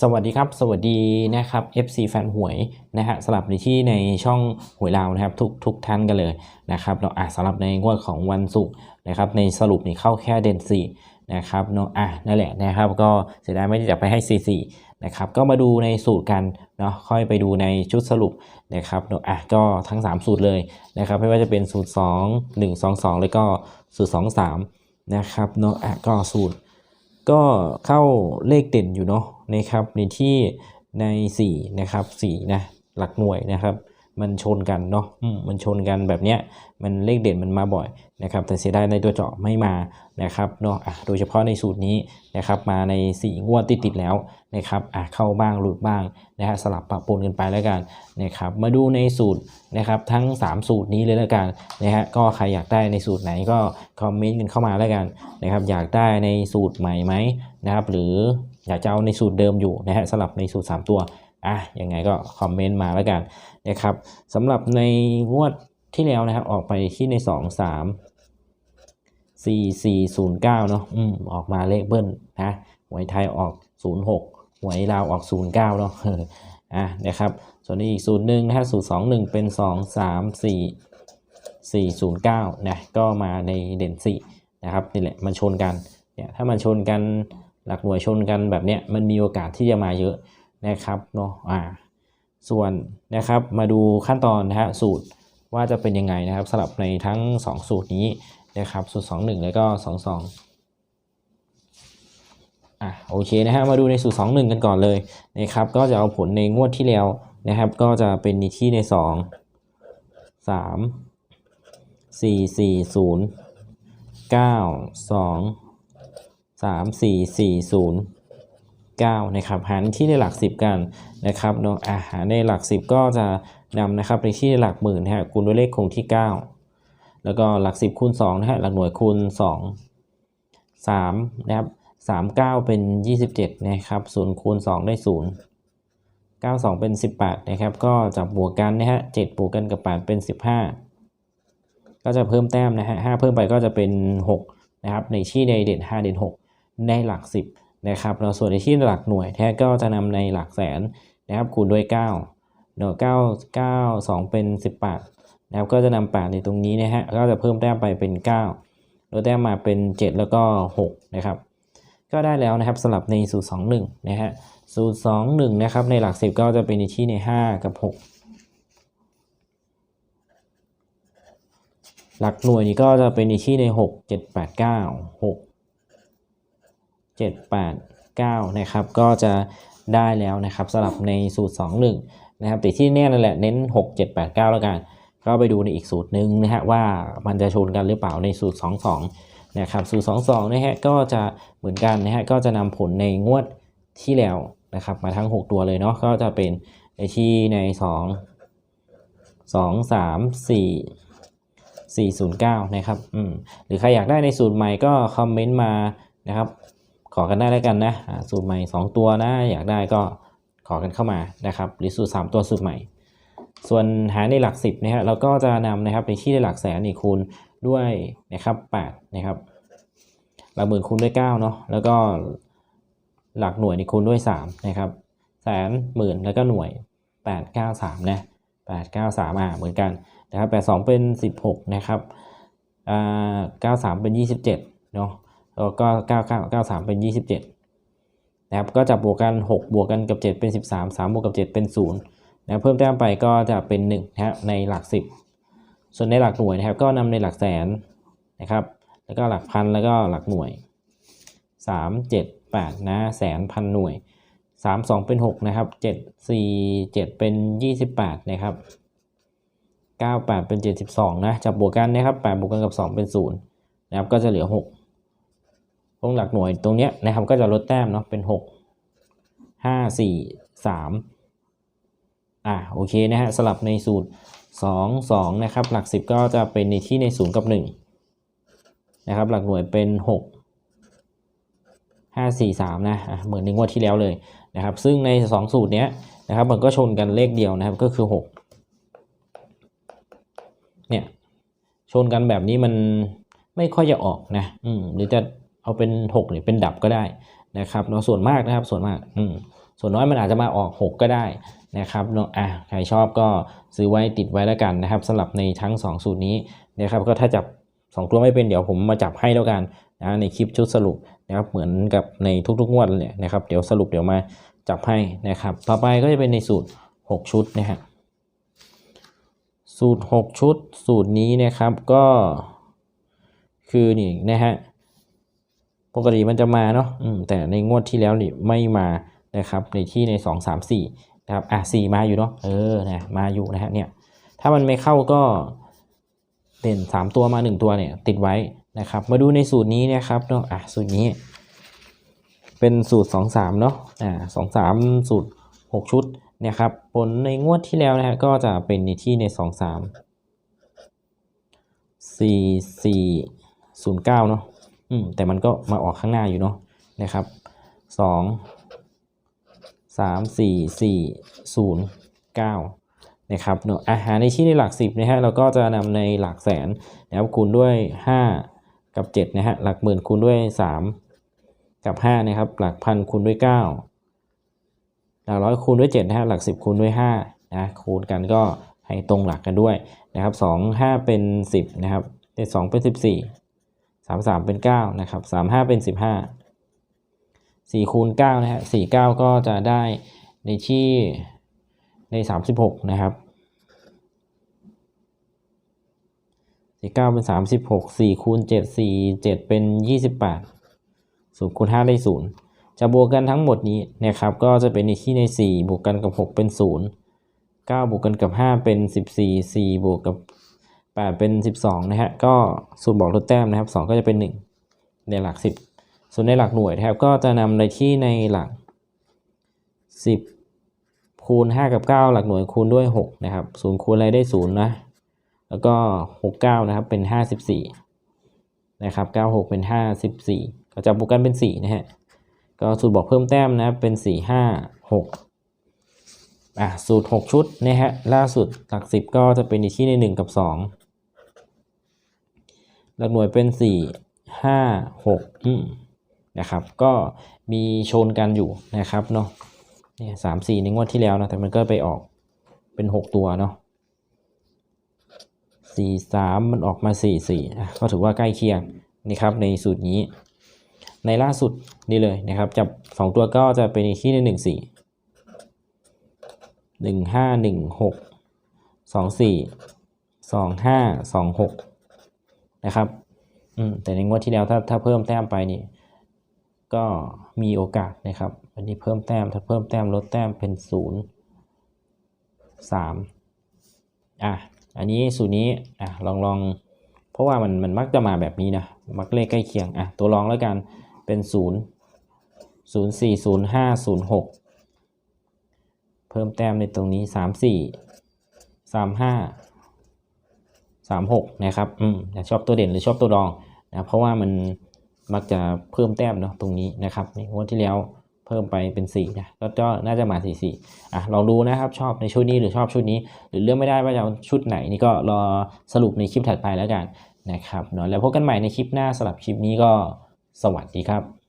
สวัสดีครับ สวัสดีนะครับ FC แฟนหวยนะฮะสลับในที่ในช่องหวยเรานะครับ ทุกทุกท่านกันเลยนะครับเราอะสำหรับในงวดของวันศุกร์นะครับ ในสรุปนี่เข้าแค่เด่น4นะครับเนาะอะนั่นแหละนะครับ ก็เสียดายไม่ได้จับไปให้44นะครับ ก็มาดูในสูตรกันเนาะค่อยไปดูในชุดสรุปนะครับเนาะอะก็ทั้ง 3 สูตรเลยนะครับ ไม่ว่าจะเป็นสูตร 2 1 2 2 แล้วก็สูตร 2 3นะครับเนาะอะก็สูตร ก็เข้าเลขเด่นอยู่เนาะนะครับในที่ใน4นะครับ4นะหลักหน่วยนะครับ มันชนกันเนาะอืมมันชนกันแบบเนี้ยมันเลขเด่นมันมาบ่อยนะครับ แต่เสียดายในตัวเจาะไม่มานะครับเนาะอะโดยเฉพาะในสูตรนี้นะครับ มาใน 4 งวดติดติดๆแล้วนะครับอะเข้าบ้างหลุดบ้างนะฮะสลับปะปนกันไปแล้วกันนะครับ มาดูในสูตรนะครับ ทั้ง 3 สูตรนี้เลยแล้วกันนะฮะก็ใครอยากได้ในสูตรไหนก็คอมเมนต์กันเข้ามาแล้วกันนะครับ อยากได้ในสูตรใหม่ไหมนะครับ หรืออยากจะเอาในสูตรเดิมอยู่นะฮะสลับในสูตร 3 ตัว อะยังไงก็คอมเมนต์มาแล้วกันนะครับสำหรับในงวดที่แล้วนะครับ ออกไปที่ใน 2 3 4 4 0 9เนาะอืมออกมาเลขเบิ้ลนะหวยไทยออก 06 หวยลาวออก 09เนาะอะนะครับ ส่วนนี้อีกสูตรหนึ่งนะฮะสูตร2 1เป็น2 3 4 409นะก็มาในเด่น4นะครับนี่แหละมันชนกันเนี่ยถ้ามันชนกันหลักหน่วยชนกันแบบเนี้ยมันมีโอกาสที่จะมาเยอะ นะครับเนาะอ่าส่วนนะครับมาดูขั้นตอนนะฮะสูตรว่าจะเป็นยังไงนะครับสลับในทั้ง 2 สูตรนี้นะครับสูตร 2 1 แล้วก็ 2 2อะโอเคนะฮะมาดูในสูตร 2 1 กันก่อนเลยนะครับก็จะเอาผลในงวดที่แล้วนะครับ ก็จะเป็นที่ใน 2 3สี่สี่ศูนย์เก้าส องสามสี่สี่ศูนย์เก้านะครับหารที่ในหลักสิบกันนะครับเนาะอาหารในหลักสิบก็จะนำนะครับไปที่หลักหมื่นนะฮะคูณด้วยเลขคงที่เก้าแล้วก็หลักสิบคูณสองนะฮะหลักหน่วยคูณสองสามนะครับสามเก้าเป็นยี่สิบเจ็ดนะครับศูนย์คูณสองได้ศูนย์เก้าสองเป็นสิบแปดนะครับ ก็จับวกกันนะฮะเจ็ดบวกกันกับแปดเป็นสิบห้าก็จะเพิ่มแต้มนะฮะห้าเพิ่มไปก็จะเป็น 6 นะครับ ในที่ในเด่น5 เด่น 6 ในหลัก 10 นะครับเราส่วนในที่หลักหน่วยแท้ก็จะนำในหลักแสนนะครับคูณด้วย9เนาะ9 9 2 เป็น 18นะครับก็จะนำ8ในตรงนี้นะฮะก็จะเพิ่มแต้มไปเป็น9ลดแต้มมาเป็น 7 แล้วก็ 6 นะครับ ก็ได้แล้วนะครับสำหรับในสูตร21นะฮะสูตร21นะครับในหลัก 10 ก็จะเป็นในที่ใน 5 กับ 6หลักหน่วยนี่ก็จะเป็นในที่ใน 6 7 8 9 6 7 8 9นะครับก็จะได้แล้วนะครับสำหรับในสูตร 2 1นะครับแต่ที่แน่นั่นแหละเน้น 6 7 8 9 แล้วกัน ก็ไปดูในอีกสูตรหนึ่งนะฮะว่ามันจะชนกันหรือเปล่าในสูตร 2 2นะครับสูตร 2 2นะฮะก็จะเหมือนกันนะฮะก็จะนำผลในงวดที่แล้วนะครับมาทั้ง 6 ตัวเลยเนาะก็จะเป็นในที่ใน 2 2 3 4 409 นะครับ อืม หรือใครอยากได้ในสูตรใหม่ก็คอมเมนต์มานะครับ ขอกันได้แล้วกันนะสูตรใหม่ 2 ตัวนะ อยากได้ก็ขอกันเข้ามานะครับหรือสูตร 3 ตัวสูตรใหม่ ส่วนหาในหลัก 10นะฮะเราก็จะนำนะครับในที่ในหลักแสนนี่คูณด้วยนะครับ8นะครับหลักหมื่นคูณด้วย9เนาะแล้วก็หลักหน่วยนี่คูณด้วย3นะครับแสนหมื่นแล้วก็หน่วย 8 9 3นะ8 9 3อ่าเหมือนกันนะครับ82เป็น 16นะครับอ่า93เป็น 27เนาะ แล้วก็99 93เป็น27นะครับก็จับบวกกัน6บวกกันกับ7เป็น13 3บวกกับ7เป็น0นะครับเพิ่มแต้มไปก็จะเป็น1นะครับในหลัก10ส่วนในหลักหน่วยนะครับ ก็นำในหลักแสนนะครับ แล้วก็หลักพันแล้วก็หลักหน่วย3 7 8นะแสนพันหน่วย3 2เป็น6นะครับ7 4 7เป็น28นะครับ98เป็น72นะจับบวกกันนะครับ8บวกกันกับ2เป็น0นะครับก็จะเหลือ6ต รงหลักหน่วยตรงเนี้ยนะครับก็จะลดแต้มเนาะเป็น 6 5 4 3อะโอเคนะฮะสลับในสูตร 2 2นะครับหลัก 10 ก็จะเป็นในที่ใน 0 กับ 1 นะครับ หลักหน่วยเป็น 6 5 4 3นะอะเหมือนในงวดที่แล้วเลยนะครับ ซึ่งใน 2 สูตรเนี้ยนะครับมันก็ชนกันเลขเดียวนะครับก็คือ 6 เนี่ยชนกันแบบนี้มันไม่ค่อยจะออกนะ อืมหรือจะ เอาเป็นหกหรือเป็นดับก็ได้นะครับเนาะส่วนมากนะครับส่วนมากอืมส่วนน้อยมันอาจจะมาออก 6 ก็ได้นะครับเนาะอะใครชอบก็ซื้อไว้ติดไว้แล้วกันนะครับสำหรับในทั้ง 2 สูตรนี้นะครับก็ถ้าจับ 2 ตัวไม่เป็นเดี๋ยวผมมาจับให้แล้วกันนะในคลิปชุดสรุปนะครับเหมือนกับในทุกๆงวดเลยนะครับเดี๋ยวสรุปเดี๋ยวมาจับให้นะครับ ต่อไปก็จะเป็นในสูตร 6 ชุดนะฮะสูตร 6 ชุดสูตรนี้นะครับก็คือนี่นะฮะ ปกติมันจะมาเนาะอืมแต่ในงวดที่แล้วนี่ไม่มานะครับ ในที่ใน 2 3 4นะครับอะ4มาอยู่เนาะเออนะมาอยู่นะฮะเนี่ยถ้ามันไม่เข้าก็เด่น 3 ตัวมา 1 ตัวเนี่ยติดไว้นะครับ มาดูในสูตรนี้นะครับเนาะอะสูตรนี้เป็นสูตร 2 3 เนาะอ่า2 3สูตร 6 ชุดนะครับผลในงวดที่แล้วนะฮะก็จะเป็นในที่ใน 2 3 4 4 0 9 เนาะ อืมแต่มันก็มาออกข้างหน้าอยู่เนาะนะครับสองสามสี่สี่ศูนย์เก้านะครับเนาะอาหารในที่ในหลักสิบนะฮะเราก็จะนำในหลักแสนนะครับคูณด้วยห้ากับเจ็ดนะฮะหลักหมื่นคูณด้วยสามกับห้านะครับ หลักพันคูณด้วยเก้าหลักร้อยคูณด้วยเจ็ดนะฮะหลักสิบคูณด้วยห้านะคูณกันก็ให้ตรงหลักกันด้วยนะครับสองห้าเป็นสิบนะครับเจ็ดสองเป็นสิบี่ สามสามเป็นเก้านะครับสามห้าเป็นสิบห้าสี่คูณเก้านะฮะสี่เก้าก็จะได้ในที่ในสามสิบหกนะครับสี่เก้าเป็นสามสิบหกสี่คูณเจ็ดสี่เจ็ดเป็นยี่สิบแปดศูนย์คูณห้าได้ศูนย์จะบวกกันทั้งหมดนี้นะครับ ก็จะเป็นในที่ในสี่บวกกันกับหกเป็นศูนย์เก้าบวกกันกับห้าเป็นสิบสี่สี่บวกกับ 8 เป็น 12 นะฮะ ก็สูตรบอกลดแต้มนะครับ 2 ก็จะเป็น 1 ในหลัก 10 ส่วนในหลักหน่วยนะครับ ก็จะนำในที่ในหลัก 10 คูณ 5 กับ 9 หลักหน่วยคูณด้วย 6 นะครับ 0 คูณอะไรได้ 0 นะ แล้วก็ 69 นะครับ เป็น 54 นะครับ 96 เป็น 54 ก็จะบวกกันเป็น 4 นะฮะ ก็สูตรบอกเพิ่มแต้มนะครับเป็น 4 5 6อะสูตร 6 ชุดนะฮะล่าสุดหลัก 10 ก็จะเป็นอีกที่ใน 1 กับ 2 หลักหน่วยเป็น4 5 6อืมนะครับ ก็มีชนกันอยู่นะครับเนาะเนี่ยสามสี่ในงวดที่แล้วนะแต่มันก็ไปออกเป็น6ตัวเนาะสี่สามมันออกมาสี่สี่ก็ถือว่าใกล้เคียงนี่ครับในสูตรนี้ ในล่าสุดนี่เลยนะครับ จับสองตัวก็จะเป็นอีกที่ในหนึ่งสี่หนึ่งห้าหนึ่งหกสองสี่สองห้าสองหก นะครับอืมแต่ในงวดที่แล้วถ้าถ้าเพิ่มแต้มไปนี่ก็มีโอกาสนะครับ อันนี้เพิ่มแต้มถ้าเพิ่มแต้มลดแต้มเป็นศูนย์สามอะอันนี้สูตรนี้อะลองลองเพราะว่ามันมันมักจะมาแบบนี้นะมักเลขใกล้เคียงอะตัวรองแล้วกันเป็นศูนย์ศูนย์สี่ศูนย์ห้าศูนย์หกเพิ่มแต้มในตรงนี้สามสี่ สามหกนะครับอืมชอบตัวเด่นหรือชอบตัวรองนะเพราะว่ามันมักจะเพิ่มแต้มเนาะตรงนี้นะครับในงวดที่แล้วเพิ่มไปเป็นสี่นะก็ก็น่าจะมาสี่สี่อะลองดูนะครับชอบในชุดนี้หรือชอบชุดนี้ หรือเลือกไม่ได้ว่าจะเอาชุดไหนนี่ก็รอสรุปในคลิปถัดไปแล้วกันนะครับเนาะแล้วพบกันใหม่ในคลิปหน้าสำหรับคลิปนี้ก็สวัสดีครับ